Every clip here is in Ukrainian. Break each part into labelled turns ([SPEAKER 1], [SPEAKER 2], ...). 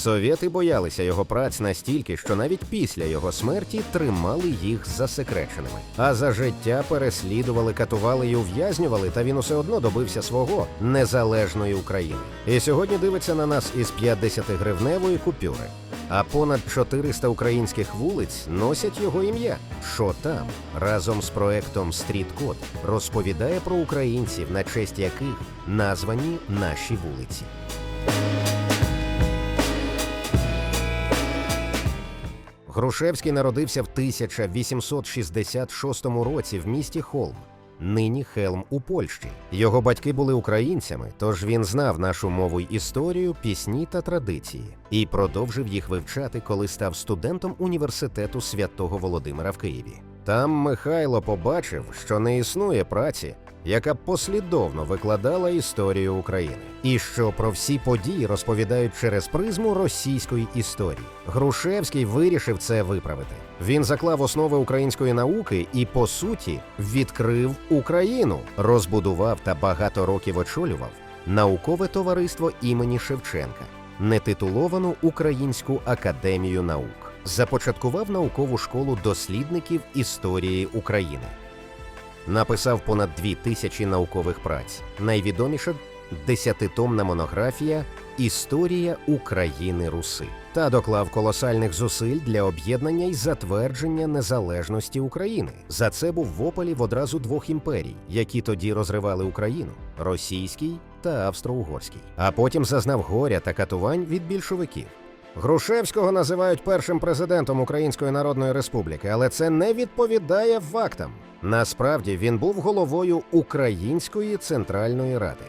[SPEAKER 1] Совєти боялися його праць настільки, що навіть після його смерті тримали їх засекреченими. А за життя переслідували, катували і ув'язнювали, та він усе одно добився свого незалежної України. І сьогодні дивиться на нас із 50-гривневої купюри. А понад 400 українських вулиць носять його ім'я. Що там разом з проектом Стріткод розповідає про українців, на честь яких названі наші вулиці. Грушевський народився в 1866 році в місті Холм. Нині Хелм у Польщі. Його батьки були українцями, тож він знав нашу мову й історію, пісні та традиції і продовжив їх вивчати, коли став студентом університету святого Володимира в Києві. Там Михайло побачив, що не існує праці, яка послідовно викладала історію України, і що про всі події розповідають через призму російської історії. Грушевський вирішив це виправити. Він заклав основи української науки і, по суті, відкрив Україну, розбудував та багато років очолював наукове товариство імені Шевченка, нетитуловану Українську академію наук, започаткував наукову школу дослідників історії України. Написав понад дві тисячі наукових праць. Найвідоміша десятитомна монографія Історія України Руси та доклав колосальних зусиль для об'єднання й затвердження незалежності України. За це був в опалі в одразу двох імперій, які тоді розривали Україну російський та австро-угорський. А потім зазнав горя та катувань від більшовиків. Грушевського називають першим президентом Української Народної Республіки, але це не відповідає фактам. Насправді він був головою Української Центральної Ради.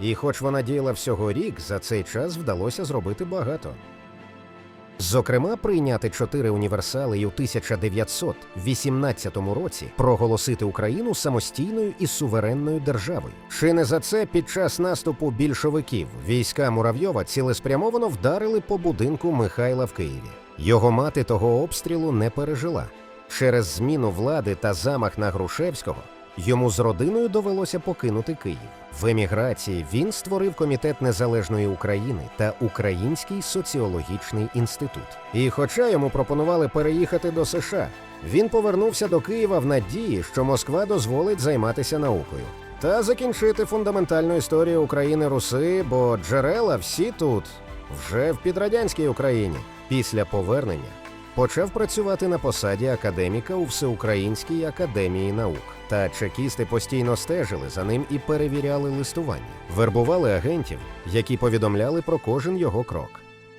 [SPEAKER 1] І хоч вона діяла всього рік, за цей час вдалося зробити багато. Зокрема, прийняти чотири універсали і у 1918 році проголосити Україну самостійною і суверенною державою. Чи не за це під час наступу більшовиків війська Муравйова цілеспрямовано вдарили по будинку Михайла в Києві. Його мати того обстрілу не пережила. Через зміну влади та замах на Грушевського йому з родиною довелося покинути Київ. В еміграції він створив комітет незалежної України та Український соціологічний інститут. І, хоча йому пропонували переїхати до США, він повернувся до Києва в надії, що Москва дозволить займатися наукою та закінчити фундаментальну історію України Руси, бо джерела всі тут, вже в підрадянській Україні. Після повернення почав працювати на посаді академіка у Всеукраїнській академії наук. Та чекісти постійно стежили за ним і перевіряли листування, вербували агентів, які повідомляли про кожен його крок.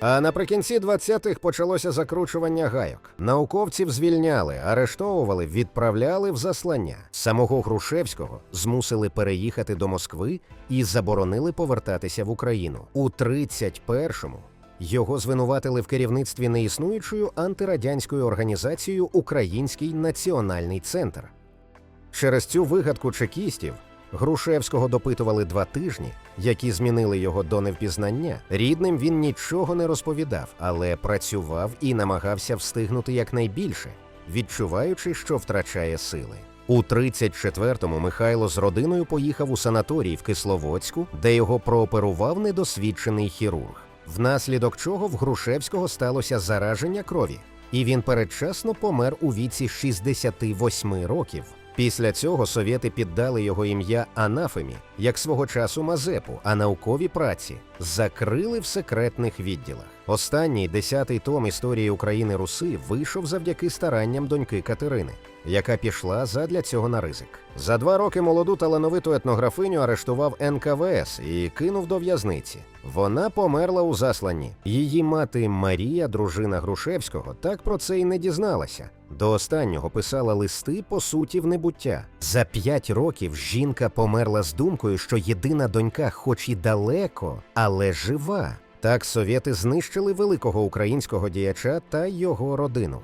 [SPEAKER 1] А наприкінці 20-х почалося закручування гайок. Науковців звільняли, арештовували, відправляли в заслання. Самого Грушевського змусили переїхати до Москви і заборонили повертатися в Україну. У 31-му його звинуватили в керівництві неіснуючою антирадянською організацією Український національний центр. Через цю вигадку чекістів Грушевського допитували два тижні, які змінили його до невпізнання. Рідним він нічого не розповідав, але працював і намагався встигнути якнайбільше, відчуваючи, що втрачає сили. У 34-му Михайло з родиною поїхав у санаторій в Кисловодську, де його прооперував недосвідчений хірург, внаслідок чого в Грушевського сталося зараження крові, і він передчасно помер у віці 68 років. Після цього совєти піддали його ім'я Анафемі, як свого часу Мазепу, а наукові праці закрили в секретних відділах. Останній десятий том історії України Руси вийшов завдяки старанням доньки Катерини, яка пішла задля цього на ризик. За два роки молоду талановиту етнографиню арештував НКВС і кинув до в'язниці. Вона померла у засланні. Її мати Марія, дружина Грушевського, так про це й не дізналася. До останнього писала листи по суті в небуття. За п'ять років жінка померла з думкою, що єдина донька, хоч і далеко, але жива. Так совєти знищили великого українського діяча та його родину.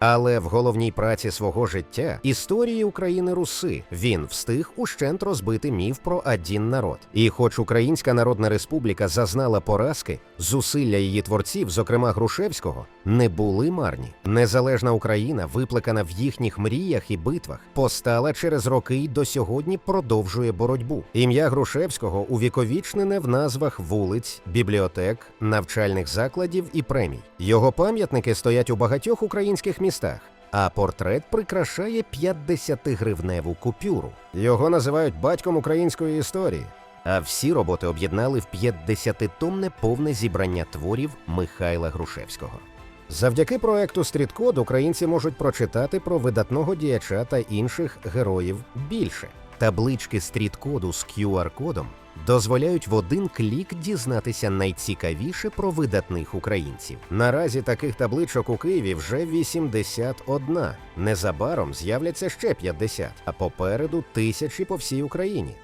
[SPEAKER 1] Але в головній праці свого життя історії України Руси він встиг ущент розбити міф про один народ. І, хоч Українська Народна Республіка зазнала поразки, зусилля її творців, зокрема Грушевського, не були марні. Незалежна Україна, викликана в їхніх мріях і битвах, постала через роки й до сьогодні продовжує боротьбу. Ім'я Грушевського увіковічнене в назвах вулиць, бібліотек, навчальних закладів і премій. Його пам'ятники стоять у багатьох українських містах. А портрет прикрашає 50-гривневу купюру. Його називають батьком української історії. А всі роботи об'єднали в 50-томне повне зібрання творів Михайла Грушевського. Завдяки проекту Стріткод українці можуть прочитати про видатного діяча та інших героїв більше. Таблички стріткоду з QR-кодом дозволяють в один клік дізнатися найцікавіше про видатних українців. Наразі таких табличок у Києві вже 81. Незабаром з'являться ще 50, а попереду тисячі по всій Україні.